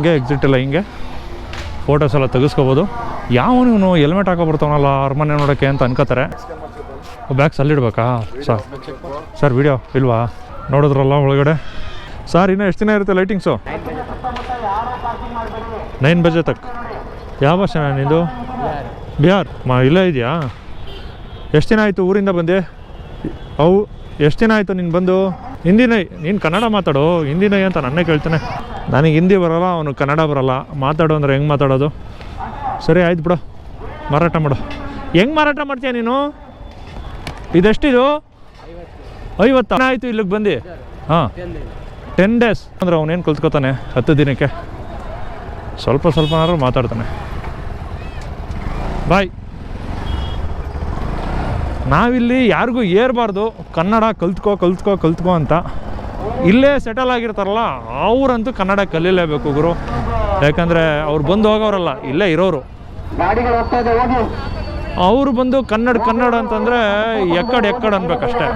ಹಿಂಗೆ ಎಕ್ಸಿಟ್ ಇಲ್ಲ ಹಿಂಗೆ. ಫೋಟೋಸ್ ಎಲ್ಲ ತೆಗೆಸ್ಕೋಬೋದು. ಯಾವನು ಹೆಲ್ಮೆಟ್ ಹಾಕೋ ಬರ್ತಾವನಲ್ಲ ಅರಮನೆ ನೋಡೋಕ್ಕೆ ಅಂತ ಅನ್ಕೋತಾರೆ. ಬ್ಯಾಗ್ಸ್ ಅಲ್ಲಿಡ್ಬೇಕಾ ಸರ್ ಸರ್ ವಿಡಿಯೋ ಇಲ್ವಾ? ನೋಡಿದ್ರಲ್ಲ ಒಳಗಡೆ? ಸರ್ ಇನ್ನೂ ಎಷ್ಟು ದಿನ ಇರುತ್ತೆ ಲೈಟಿಂಗ್ಸು ನೈನ್ ಬಜೆ ತಕ್. ಯಾವ ಭಾಷೆ ನಿಂದು? ಬಿಹಾರ್. ಮಾ, ಇಲ್ಲೇ ಇದೆಯಾ? ಎಷ್ಟು ದಿನ ಆಯಿತು ಊರಿಂದ ಬಂದೆ? ಅವು, ಎಷ್ಟು ದಿನ ಆಯಿತು ನೀನು ಬಂದು? ಹಿಂದಿನ, ನೀನು ಕನ್ನಡ ಮಾತಾಡು. ಹಿಂದಿನ ಅಂತ ನನ್ನೇ ಕೇಳ್ತಾನೆ. ನನಗೆ ಹಿಂದಿ ಬರಲ್ಲ, ಅವನು ಕನ್ನಡ ಬರೋಲ್ಲ. ಮಾತಾಡು ಅಂದರೆ ಹೆಂಗೆ ಮಾತಾಡೋದು? ಸರಿ, ಆಯ್ತು ಬಿಡು. ಮಾರಾಟ ಮಾಡು. ಹೆಂಗೆ ಮಾರಾಟ ಮಾಡ್ತೀಯ ನೀನು? ಇದೆಷ್ಟಿದು? ಐವತ್ತು. ಆಯಿತು ಇಲ್ಲಿಗೆ ಬಂದು? ಹಾಂ. ಟೆನ್ ಡೇಸ್ ಅಂದರೆ ಅವನೇನು ಕಲ್ತ್ಕೋತಾನೆ ಹತ್ತು ದಿನಕ್ಕೆ? ಸ್ವಲ್ಪ ಸ್ವಲ್ಪನಾದ್ರೂ ಮಾತಾಡ್ತಾನೆ. ಬಾಯ್. ನಾವಿಲ್ಲಿ ಯಾರಿಗೂ ಏರ್ಬಾರ್ದು. ಕನ್ನಡ ಕಲ್ತ್ಕೋ ಕಲ್ತ್ಕೋ ಕಲ್ತ್ಕೋ ಅಂತ. ಇಲ್ಲೇ ಸೆಟಲ್ ಆಗಿರ್ತಾರಲ್ಲ ಅವರಂತೂ ಕನ್ನಡ ಕಲೀಲೇಬೇಕು ಗುರು. ಯಾಕಂದರೆ ಅವ್ರು ಬಂದು ಹೋಗೋರಲ್ಲ ಇಲ್ಲೇ ಇರೋರು. ಅವರು ಬಂದು ಕನ್ನಡ ಕನ್ನಡ ಅಂತಂದರೆ ಎಕ್ಕಡ್ ಎಕ್ಕಡ್ ಅನ್ಬೇಕಷ್ಟೇ.